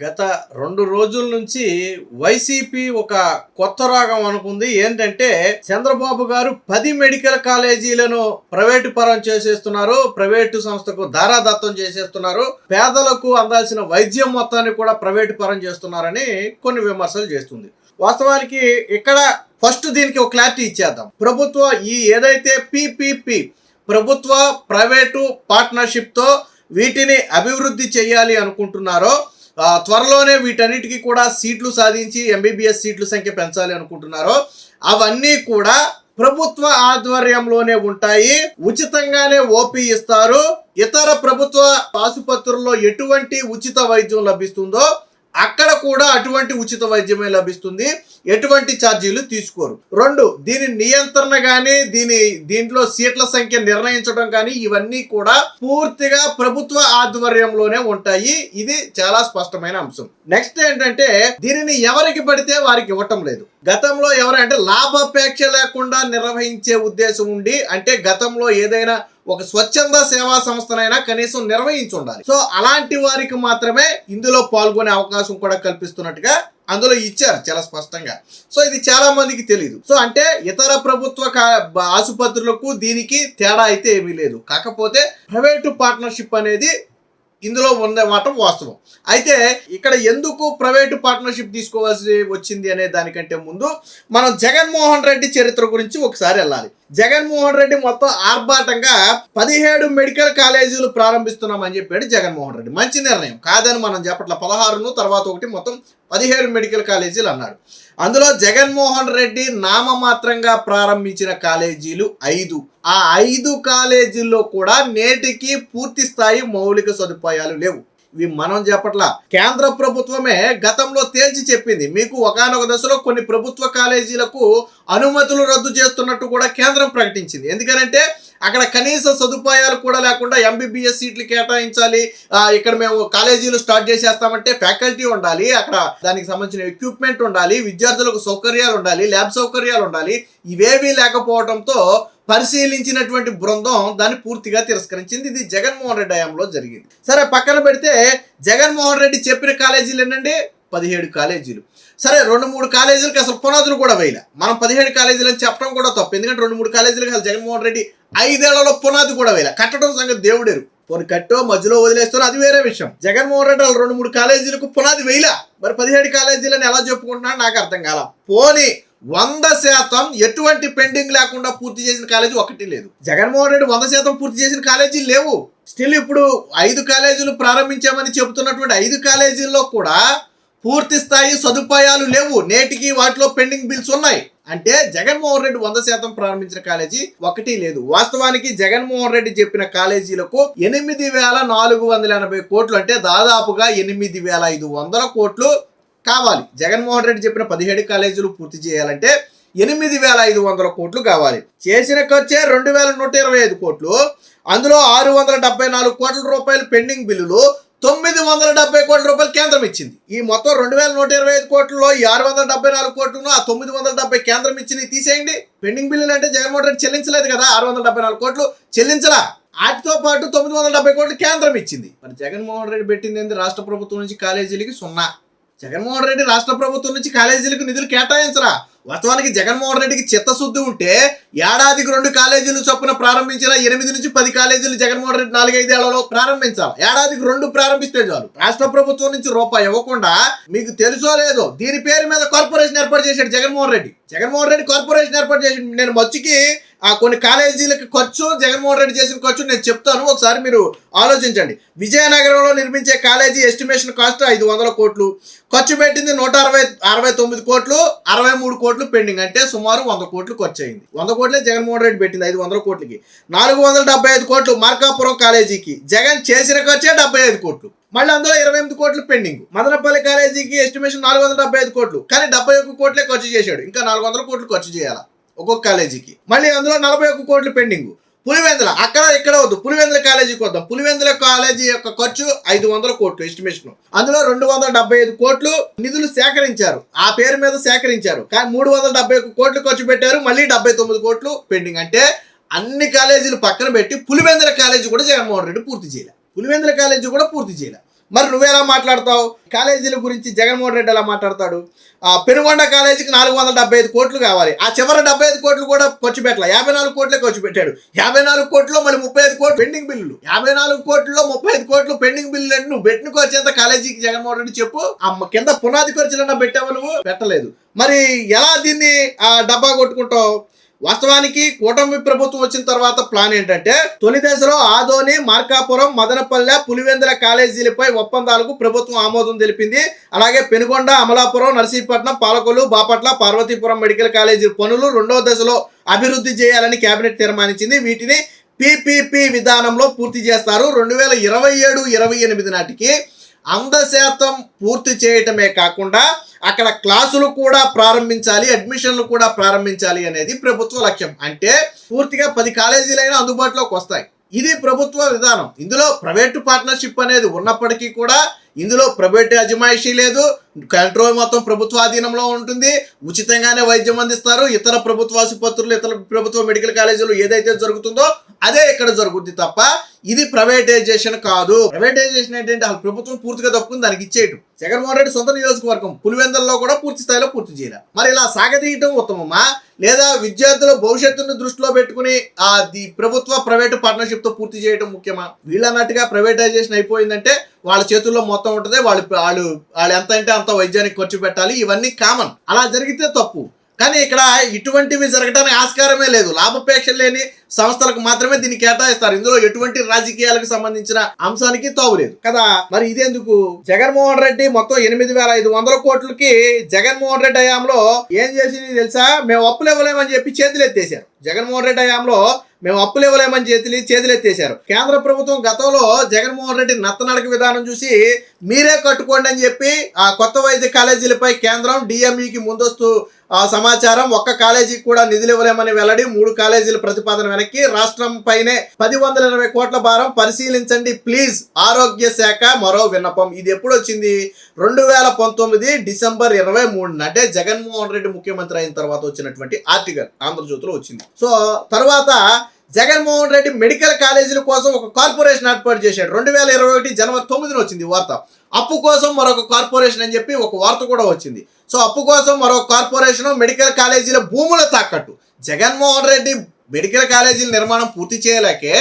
గత రెండు రోజుల నుంచి వైసీపీ ఒక కొత్త రాగం అనుకుంది. ఏంటంటే చంద్రబాబు గారు పది మెడికల్ కాలేజీలను ప్రైవేటు పరం చేసేస్తున్నారు. ప్రైవేటు సంస్థకు దారాదత్తం చేసేస్తున్నారు. పేదలకు అందాల్సిన వైద్యం మొత్తాన్ని కూడా ప్రైవేటు పరం చేస్తున్నారని కొన్ని విమర్శలు చేస్తుంది. వాస్తవానికి ఇక్కడ ఫస్ట్ దీనికి ఒక క్లారిటీ ఇచ్చేద్దాం. ప్రభుత్వ ఈ ఏదైతే పిపిపి ప్రభుత్వ ప్రైవేటు పార్ట్నర్షిప్తో వీటిని అభివృద్ధి చేయాలి అనుకుంటున్నారో త్వరలోనే వీటన్నిటికీ కూడా సీట్లు సాధించి ఎంబీబీఎస్ సీట్ల సంఖ్య పెంచాలి అనుకుంటున్నారో అవన్నీ కూడా ప్రభుత్వ ఆధ్వర్యంలోనే ఉంటాయి. ఉచితంగానే ఓపీ ఇస్తారు. ఇతర ప్రభుత్వ ఆసుపత్రుల్లో ఎటువంటి ఉచిత వైద్యం లభిస్తుందో అక్కడ కూడా అటువంటి ఉచిత వైద్యమే లభిస్తుంది. ఎటువంటి ఛార్జీలు తీసుకోరు. రెండు దీని నియంత్రణ కానీ దీని దీంట్లో సీట్ల సంఖ్య నిర్ణయించడం కానీ ఇవన్నీ కూడా పూర్తిగా ప్రభుత్వ ఆధ్వర్యంలోనే ఉంటాయి. ఇది చాలా స్పష్టమైన అంశం. నెక్స్ట్ ఏంటంటే దీనిని ఎవరికి పడితే వారికి ఇవ్వటం లేదు. గతంలో ఎవరంటే లాభాపేక్ష లేకుండా నిర్వహించే ఉద్దేశం ఉండి అంటే గతంలో ఏదైనా ఒక స్వచ్ఛంద సేవా సంస్థనైనా కనీసం నిర్వహించి ఉండాలి సో అలాంటి వారికి మాత్రమే ఇందులో పాల్గొనే అవకాశం కూడా కల్పిస్తున్నట్టుగా అందులో ఇచ్చారు చాలా స్పష్టంగా. సో ఇది చాలా మందికి తెలియదు సో అంటే ఇతర ప్రభుత్వ కా- ఆసుపత్రులకు దీనికి తేడా అయితే ఏమీ లేదు. కాకపోతే ప్రైవేటు పార్ట్నర్షిప్ అనేది ఇందులో ఉందన్నమాట వాస్తవం. అయితే ఇక్కడ ఎందుకు ప్రైవేటు పార్ట్నర్షిప్ తీసుకోవాల్సి వచ్చింది అనే దానికంటే ముందు మనం జగన్మోహన్ రెడ్డి చరిత్ర గురించి ఒకసారి వెళ్ళాలి. జగన్మోహన్ రెడ్డి మొత్తం ఆర్భాటంగా పదిహేడు మెడికల్ కాలేజీలు ప్రారంభిస్తున్నామని చెప్పాడు జగన్మోహన్ రెడ్డి. మంచి నిర్ణయం. కాదని మనం చెప్పట్ల పదహారును తర్వాత ఒకటి మొత్తం పదిహేడు మెడికల్ కాలేజీలు అన్నాడు. అందులో జగన్మోహన్ రెడ్డి నామమాత్రంగా ప్రారంభించిన కాలేజీలు ఐదు. ఆ ఐదు కాలేజీల్లో కూడా నేటికి పూర్తి స్థాయి మౌలిక సదుపాయాలు లేవు. ఇవి మనం చెప్పట్లా. కేంద్ర ప్రభుత్వమే గతంలో తేల్చి చెప్పింది. మీకు ఒకానొక దశలో కొన్ని ప్రభుత్వ కాలేజీలకు అనుమతులు రద్దు చేస్తున్నట్టు కూడా కేంద్రం ప్రకటించింది. ఎందుకనంటే అక్కడ కనీస సదుపాయాలు కూడా లేకుండా ఎంబీబీఎస్ సీట్లు కేటాయించాలి. ఇక్కడ మేము కాలేజీలు స్టార్ట్ చేసేస్తామంటే ఫ్యాకల్టీ ఉండాలి అక్కడ దానికి సంబంధించిన ఎక్విప్మెంట్ ఉండాలి విద్యార్థులకు సౌకర్యాలు ఉండాలి ల్యాబ్ సౌకర్యాలు ఉండాలి. ఇవేవీ లేకపోవడంతో పరిశీలించినటువంటి బృందం దాన్ని పూర్తిగా తిరస్కరించింది. ఇది జగన్మోహన్ రెడ్డి హయాంలో జరిగింది. సరే పక్కన పెడితే జగన్మోహన్ రెడ్డి చెప్పిన కాలేజీలు ఏంటంటే పదిహేడు కాలేజీలు. సరే రెండు మూడు కాలేజీలకు అసలు పునాదులు కూడా వేయలే. మనం పదిహేడు కాలేజీలు అని చెప్పడం కూడా తప్పు. ఎందుకంటే రెండు మూడు కాలేజీలకు అసలు జగన్మోహన్ రెడ్డి ఐదేళ్ళలో పునాది కూడా వేయలే. కట్టడం సంగతి దేవుడేరు. పోనీ కట్టో మధ్యలో వదిలేస్తారో అది వేరే విషయం. జగన్మోహన్ రెడ్డి వాళ్ళు రెండు మూడు కాలేజీలకు పునాది వేయలే. మరి పదిహేడు కాలేజీలని ఎలా చెప్పుకుంటున్నాడు నాకు అర్థం కాల. పోనీ వంద శాతం ఎటువంటి పెండింగ్ లేకుండా పూర్తి చేసిన కాలేజీ ఒకటి లేదు. జగన్మోహన్ రెడ్డి వంద శాతం పూర్తి చేసిన కాలేజీలు లేవు. స్టిల్ ఇప్పుడు ఐదు కాలేజీలు ప్రారంభించామని చెబుతున్నటువంటి ఐదు కాలేజీల్లో కూడా పూర్తి స్థాయి సదుపాయాలు లేవు. నేటికి వాటిలో పెండింగ్ బిల్స్ ఉన్నాయి. అంటే జగన్మోహన్ రెడ్డి వంద శాతం ప్రారంభించిన కాలేజీ ఒకటి లేదు. వాస్తవానికి జగన్మోహన్ రెడ్డి చెప్పిన కాలేజీలకు ఎనిమిది వేల నాలుగు వందల ఎనభై కోట్లు అంటే దాదాపుగా ఎనిమిది వేల ఐదు వందల కోట్లు కావాలి. జగన్మోహన్ రెడ్డి చెప్పిన పదిహేడు కాలేజీలు పూర్తి చేయాలంటే ఎనిమిది వేల ఐదు వందల కోట్లు కావాలి. చేసిన ఖర్చే రెండు వేల నూట ఇరవై ఐదు కోట్లు. అందులో ఆరు వందల డెబ్బై నాలుగు కోట్ల రూపాయలు పెండింగ్ బిల్లులు. తొమ్మిది వందల డెబ్బై కోట్ల రూపాయలు కేంద్రం ఇచ్చింది. ఈ మొత్తం రెండు వేల నూట ఇరవై ఐదు కోట్లలో ఈ ఆరు వందల డెబ్బై నాలుగు కోట్లను ఆ తొమ్మిది వందల డెబ్బై కేంద్రం ఇచ్చింది తీసేయండి. పెండింగ్ బిల్లులు అంటే జగన్మోహన్ రెడ్డి చెల్లించలేదు కదా ఆరు వందల డెబ్బై నాలుగు కోట్లు చెల్లించరా వాటితో పాటు తొమ్మిది వందల డెబ్బై కోట్లు కేంద్రం ఇచ్చింది. మరి జగన్మోహన్ రెడ్డి పెట్టింది ఏంది? రాష్ట్ర ప్రభుత్వం నుంచి కాలేజీలకి సున్నా. జగన్మోహన్ రెడ్డి రాష్ట్ర ప్రభుత్వం నుంచి కాలేజీలకు నిధులు కేటాయించరా? వాస్తవానికి జగన్మోహన్ రెడ్డికి చిత్తశుద్ధి ఉంటే ఏడాదికి రెండు కాలేజీలు చొప్పున ప్రారంభించిన ఎనిమిది నుంచి పది కాలేజీలు జగన్మోహన్ రెడ్డి నాలుగైదేళ్ళలో ప్రారంభించాలి. ఏడాదికి రెండు ప్రారంభిస్తే చాలు. రాష్ట్ర ప్రభుత్వం నుంచి రూపాయి ఇవ్వకుండా మీకు తెలుసో లేదో దీని పేరు మీద కార్పొరేషన్ ఏర్పాటు చేశాడు జగన్మోహన్ రెడ్డి. జగన్మోహన్ రెడ్డి కార్పొరేషన్ ఏర్పాటు చేసి నేను మచ్చుకి ఆ కొన్ని కాలేజీలకు ఖర్చు జగన్మోహన్ రెడ్డి చేసిన ఖర్చు నేను చెప్తాను. ఒకసారి మీరు ఆలోచించండి. విజయనగరంలో నిర్మించే కాలేజీ ఎస్టిమేషన్ కాస్ట్ ఐదు వందల కోట్లు. ఖర్చు పెట్టింది నూట అరవై అరవై తొమ్మిది కోట్లు అరవై మూడు కోట్లు పెండింగ్. అంటే సుమారు వంద కోట్లు ఖర్చు అయింది. వంద కోట్లే జగన్మోహన్ రెడ్డి పెట్టింది ఐదు వందల కోట్లకి. నాలుగు వందల డెబ్బై ఐదు కోట్లు మార్కాపురం కాలేజీకి. జగన్ చేసిన ఖర్చే డెబ్బై ఐదు కోట్లు. మళ్ళీ అందులో ఇరవై ఎనిమిది కోట్లు పెండింగ్. మదనపల్లి కాలేజీకి ఎస్టిమేషన్ నాలుగు వందల డెబ్బై ఐదు కోట్లు. కానీ డెబ్బై ఒక్క కోట్లే ఖర్చు చేశాడు. ఇంకా నాలుగు వందల కోట్లు ఖర్చు చేయాలి? ఒక్కొక్క కాలేజీకి. మళ్ళీ అందులో నలభై ఒక్క కోట్లు పెండింగ్. పులివెందుల అక్కడ ఇక్కడ వద్దు. పులివెందుల కాలేజీకి వద్దాం. పులివెందుల కాలేజీ యొక్క ఖర్చు ఐదు వందల కోట్లు ఎస్టిమేషన్ అందులో రెండు వందల డెబ్బై ఐదు కోట్లు నిధులు సేకరించారు. ఆ పేరు మీద సేకరించారు. కానీ మూడు వందల డెబ్బై ఒక్క కోట్లు ఖర్చు పెట్టారు. మళ్ళీ డెబ్బై తొమ్మిది కోట్లు పెండింగ్. అంటే అన్ని కాలేజీలు పక్కన పెట్టి పులివెందుల కాలేజీ కూడా జగన్మోహన్ రెడ్డి పూర్తి చేయలే. పులివెందుల కాలేజీ కూడా పూర్తి చేయలే. మరి నువ్వెలా మాట్లాడతావు? కాలేజీల గురించి జగన్మోహన్ రెడ్డి ఎలా మాట్లాడతాడు? ఆ పెనుగొండ కాలేజీకి నాలుగు వందల డెబ్బై ఐదు కోట్లు కావాలి. ఆ చివరి డెబ్బై ఐదు కోట్లు కూడా ఖర్చు పెట్టాల. యాభై నాలుగు కోట్లే ఖర్చు పెట్టాడు. యాభై నాలుగు కోట్లు మళ్ళీ ముప్పై ఐదు కోట్లు పెండింగ్ బిల్లులు. యాభై నాలుగు కోట్లలో ముప్పై ఐదు కోట్లు పెండింగ్ బిల్లులు అంటే నువ్వు పెట్టిన కాలేజీకి జగన్మోహన్ రెడ్డి చెప్పు. ఆ కింద పునాది ఖర్చులన్నా పెట్టావు నువ్వు? పెట్టలేదు. మరి ఎలా దీన్ని ఆ డబ్బా కొట్టుకుంటావు? వాస్తవానికి కూటమి ప్రభుత్వం వచ్చిన తర్వాత ప్లాన్ ఏంటంటే తొలి దశలో ఆదోని మార్కాపురం మదనపల్లె పులివెందుల కాలేజీలపై ఒప్పందాలకు ప్రభుత్వం ఆమోదం తెలిపింది. అలాగే పెనుగొండ అమలాపురం నర్సీపట్నం పాలకొల్లు బాపట్ల పార్వతీపురం మెడికల్ కాలేజీ పనులు రెండో దశలో అభివృద్ధి చేయాలని కేబినెట్ తీర్మానించింది. వీటిని పిపిపి విధానంలో పూర్తి చేస్తారు. రెండు వేల ఇరవై ఏడు ఇరవై ఎనిమిది నాటికి వంద శాతం పూర్తి చేయటమే కాకుండా అక్కడ క్లాసులు కూడా ప్రారంభించాలి అడ్మిషన్లు కూడా ప్రారంభించాలి అనేది ప్రభుత్వ లక్ష్యం. అంటే పూర్తిగా పది కాలేజీలైనా అందుబాటులోకి వస్తాయి. ఇది ప్రభుత్వ విధానం. ఇందులో ప్రైవేటు పార్ట్నర్షిప్ అనేది ఉన్నప్పటికీ కూడా ఇందులో ప్రైవేట్ అజమాయిషీ లేదు. కంట్రోల్ మొత్తం ప్రభుత్వ ఆధీనంలో ఉంటుంది. ఉచితంగానే వైద్యం అందిస్తారు. ఇతర ప్రభుత్వ ఆసుపత్రులు ఇతర ప్రభుత్వ మెడికల్ కాలేజీలు ఏదైతే జరుగుతుందో అదే ఇక్కడ జరుగుద్ది తప్ప ఇది ప్రైవేటైజేషన్ కాదు. ప్రైవేటైజేషన్ ఏంటంటే అసలు ప్రభుత్వం పూర్తిగా తప్పుకుని దానికి ఇచ్చేయటం. జగన్మోహన్ రెడ్డి సొంత నియోజకవర్గం పులివెందల్లో కూడా పూర్తి స్థాయిలో పూర్తి చేయాలి. మరి ఇలా సాగదీయటం ఉత్తమమా? లేదా విద్యార్థుల భవిష్యత్తును దృష్టిలో పెట్టుకుని ఆ ది ప్రభుత్వ ప్రైవేటు పార్ట్నర్షిప్తో పూర్తి చేయడం ముఖ్యమా? వీళ్ళన్నట్టుగా ప్రైవేటైజేషన్ అయిపోయిందంటే వాళ్ళ చేతుల్లో మొత్తం ఉంటుంది వాళ్ళు వాళ్ళు వాళ్ళు ఎంత అంటే అంత వైద్యానికి ఖర్చు పెట్టాలి ఇవన్నీ కామన్. అలా జరిగితే తప్పు. కానీ ఇక్కడ ఇటువంటివి జరగడానికి ఆస్కారమే లేదు. లాభపేక్ష లేని సంస్థలకు మాత్రమే దీన్ని కేటాయిస్తారు. ఇందులో ఎటువంటి రాజకీయాలకు సంబంధించిన అంశానికి తావులేదు కదా? మరి ఇదేందుకు? జగన్మోహన్ రెడ్డి మొత్తం ఎనిమిది వేల ఐదు వందల కోట్లకి జగన్మోహన్ రెడ్డి హయాంలో ఏం చేసింది తెలుసా? మేము అప్పులు ఇవ్వలేమని చెప్పి చేతులు ఎత్తేసారు జగన్మోహన్ రెడ్డి హయాంలో మేము అప్పులు ఇవ్వలేమని చేతులు చేతులు కేంద్ర ప్రభుత్వం గతంలో జగన్మోహన్ రెడ్డి నత్తనడక విధానం చూసి మీరే కట్టుకోండి అని చెప్పి ఆ కొత్త వైద్య కాలేజీలపై కేంద్రం డిఎంఈకి ముందస్తు ఆ సమాచారం ఒక్క కాలేజీకి కూడా నిధులు ఇవ్వలేమని వెల్లడి మూడు కాలేజీల ప్రతిపాదన వెనక్కి రాష్ట్రం పైనే పది వందల ఇరవై కోట్ల భారం పరిశీలించండి ప్లీజ్ ఆరోగ్య శాఖ మరో విన్నపం. ఇది ఎప్పుడు వచ్చింది? రెండు వేల పంతొమ్మిది డిసెంబర్ ఇరవై మూడున. అంటే జగన్మోహన్ రెడ్డి ముఖ్యమంత్రి అయిన తర్వాత వచ్చినటువంటి ఆర్టికల్ ఆంధ్రజ్యోతిలో వచ్చింది. సో తర్వాత జగన్మోహన్ రెడ్డి మెడికల్ కాలేజీల కోసం ఒక కార్పొరేషన్ ఏర్పాటు చేశాడు. రెండు వేల ఇరవై ఒకటి జనవరి తొమ్మిదిన వచ్చింది వార్త. అప్పు కోసం మరొక కార్పొరేషన్ అని చెప్పి ఒక వార్త కూడా వచ్చింది. సో అప్పు కోసం మరొక కార్పొరేషన్ మెడికల్ కాలేజీల భూముల తాకట్టు. జగన్మోహన్ రెడ్డి మెడికల్ కాలేజీల నిర్మాణం పూర్తి చేయలేకే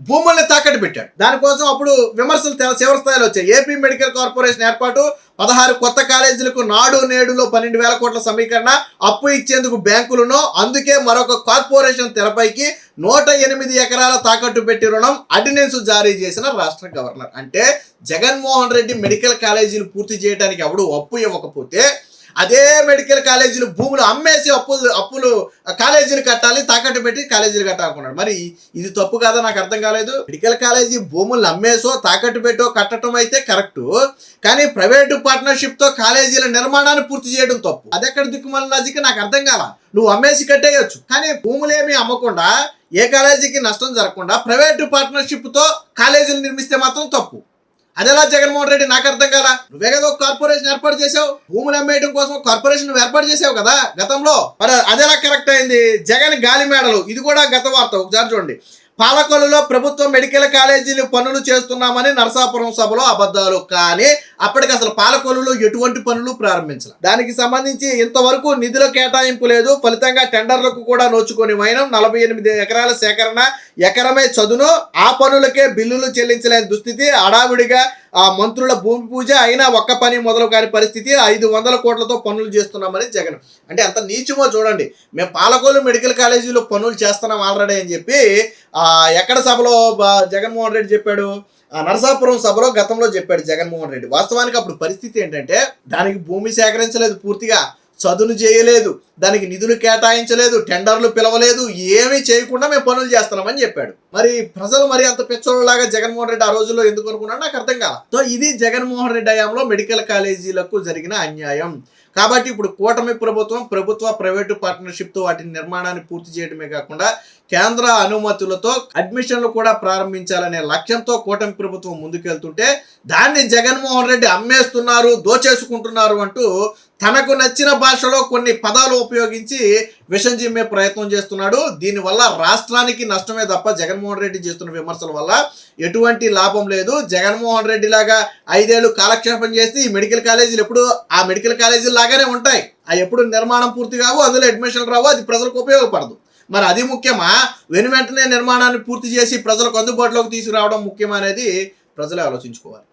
భూముల్ని తాకట్టు పెట్టాడు. దానికోసం అప్పుడు విమర్శలు తీవ్ర స్థాయిలో వచ్చాయి. ఏపీ మెడికల్ కార్పొరేషన్ ఏర్పాటు పదహారు కొత్త కాలేజీలకు నాడు నేడులో పన్నెండు వేల కోట్ల సమీకరణ అప్పు ఇచ్చేందుకు బ్యాంకులను అందుకే మరొక కార్పొరేషన్ తెరపైకి నూట ఎనిమిది ఎకరాల తాకట్టు పెట్టి రుణం అర్డినెన్స్ జారీ చేసిన రాష్ట్ర గవర్నర్. అంటే జగన్మోహన్ రెడ్డి మెడికల్ కాలేజీలు పూర్తి చేయడానికి ఎవడు అప్పు ఇవ్వకపోతే అదే మెడికల్ కాలేజీలు భూములు అమ్మేసి అప్పులు అప్పులు కాలేజీలు కట్టాలి తాకట్టు పెట్టి కాలేజీలు కట్టాలనుకున్నాడు. మరి ఇది తప్పు కాదా? నాకు అర్థం కాలేదు. మెడికల్ కాలేజీ భూములు అమ్మేసో తాకట్టు పెట్టో కట్టడం అయితే కరెక్ట్. కానీ ప్రైవేటు పార్ట్నర్షిప్తో కాలేజీల నిర్మాణాన్ని పూర్తి చేయడం తప్పు. అది ఎక్కడ దిక్కుమాల లాజిక్ నాకు అర్థం కాల. నువ్వు అమ్మేసి కట్టేయచ్చు. కానీ భూములేమి అమ్మకుండా ఏ కాలేజీకి నష్టం జరగకుండా ప్రైవేటు పార్ట్నర్షిప్తో కాలేజీలు నిర్మిస్తే మాత్రం తప్పు. అదెలా జగన్మోహన్ రెడ్డి నాకు అర్థం కాలా. నువ్వే కదా ఒక కార్పొరేషన్ ఏర్పాటు చేసావు భూములు అమ్మేయడం కోసం కార్పొరేషన్ నువ్వు ఏర్పాటు చేసావు కదా గతంలో. మరి అదేలా కరెక్ట్ అయింది? జగన్ గాలి మేడలు ఇది కూడా గత వార్త. ఒకసారి చూడండి. పాలకొల్లులో ప్రభుత్వ మెడికల్ కాలేజీలు పనులు చేస్తున్నామని నరసాపురం సభలో అబద్ధాలు. కానీ అప్పటికి అసలు పాలకొల్లులో ఎటువంటి పనులు ప్రారంభించాలి. దానికి సంబంధించి ఇంతవరకు నిధుల కేటాయింపు లేదు. ఫలితంగా టెండర్లకు కూడా నోచుకొని వైనం నలభై ఎనిమిది ఎకరాల సేకరణ ఎకరమే చదును. ఆ పనులకే బిల్లులు చెల్లించలేని దుస్థితి అడావిడిగా ఆ మంత్రుల భూమి పూజ అయినా ఒక్క పని మొదలు కాని పరిస్థితి. ఐదు వందల కోట్లతో పనులు చేస్తున్నామని జగన్. అంటే అంత నీచమో చూడండి. మేము పాలకోలు మెడికల్ కాలేజీలో పనులు చేస్తున్నాం ఆల్రెడీ అని చెప్పి ఎక్కడ సభలో జగన్మోహన్ రెడ్డి చెప్పాడు? ఆ, నరసాపురం సభలో గతంలో చెప్పాడు జగన్మోహన్ రెడ్డి. వాస్తవానికి అప్పుడు పరిస్థితి ఏంటంటే దానికి భూమి సేకరించలేదు పూర్తిగా. చదును చేయలేదు దానికి నిధులు కేటాయించలేదు టెండర్లు పిలవలేదు ఏమీ చేయకుండా మేము పనులు చేస్తున్నామని చెప్పాడు. మరి ప్రజలు మరి అంత పిచ్చోళ్ళలాగా జగన్మోహన్ రెడ్డి ఆ రోజుల్లో ఎందుకు అనుకున్నాడు నాకు అర్థం కాదు సో ఇది జగన్మోహన్ రెడ్డి హయాంలో మెడికల్ కాలేజీలకు జరిగిన అన్యాయం. కాబట్టి ఇప్పుడు కూటమి ప్రభుత్వం ప్రభుత్వ ప్రైవేటు పార్ట్నర్షిప్తో వాటి నిర్మాణాన్ని పూర్తి చేయడమే కాకుండా కేంద్ర అనుమతులతో అడ్మిషన్లు కూడా ప్రారంభించాలనే లక్ష్యంతో కూటమి ప్రభుత్వం ముందుకెళ్తుంటే దాన్ని జగన్మోహన్ రెడ్డి అమ్మేస్తున్నారు దోచేసుకుంటున్నారు అంటూ తనకు నచ్చిన భాషలో కొన్ని పదాలు ఉపయోగించి విషం చిమ్మే ప్రయత్నం చేస్తున్నాడు. దీనివల్ల రాష్ట్రానికి నష్టమే తప్ప జగన్మోహన్ రెడ్డి చేస్తున్న విమర్శల వల్ల ఎటువంటి లాభం లేదు. జగన్మోహన్ రెడ్డి లాగా ఐదేళ్ళు కాలక్షేపం చేస్తే ఈ మెడికల్ కాలేజీలు ఎప్పుడు ఆ మెడికల్ కాలేజీలు లాగానే ఉంటాయి. ఆ ఎప్పుడు నిర్మాణం పూర్తి కావు అందులో అడ్మిషన్లు రావు అది ప్రజలకు ఉపయోగపడదు. మరి అది ముఖ్యమా? వెను వెంటనే నిర్మాణాన్ని పూర్తి చేసి ప్రజలకు అందుబాటులోకి తీసుకురావడం ముఖ్యమనేది ప్రజలే ఆలోచించుకోవాలి.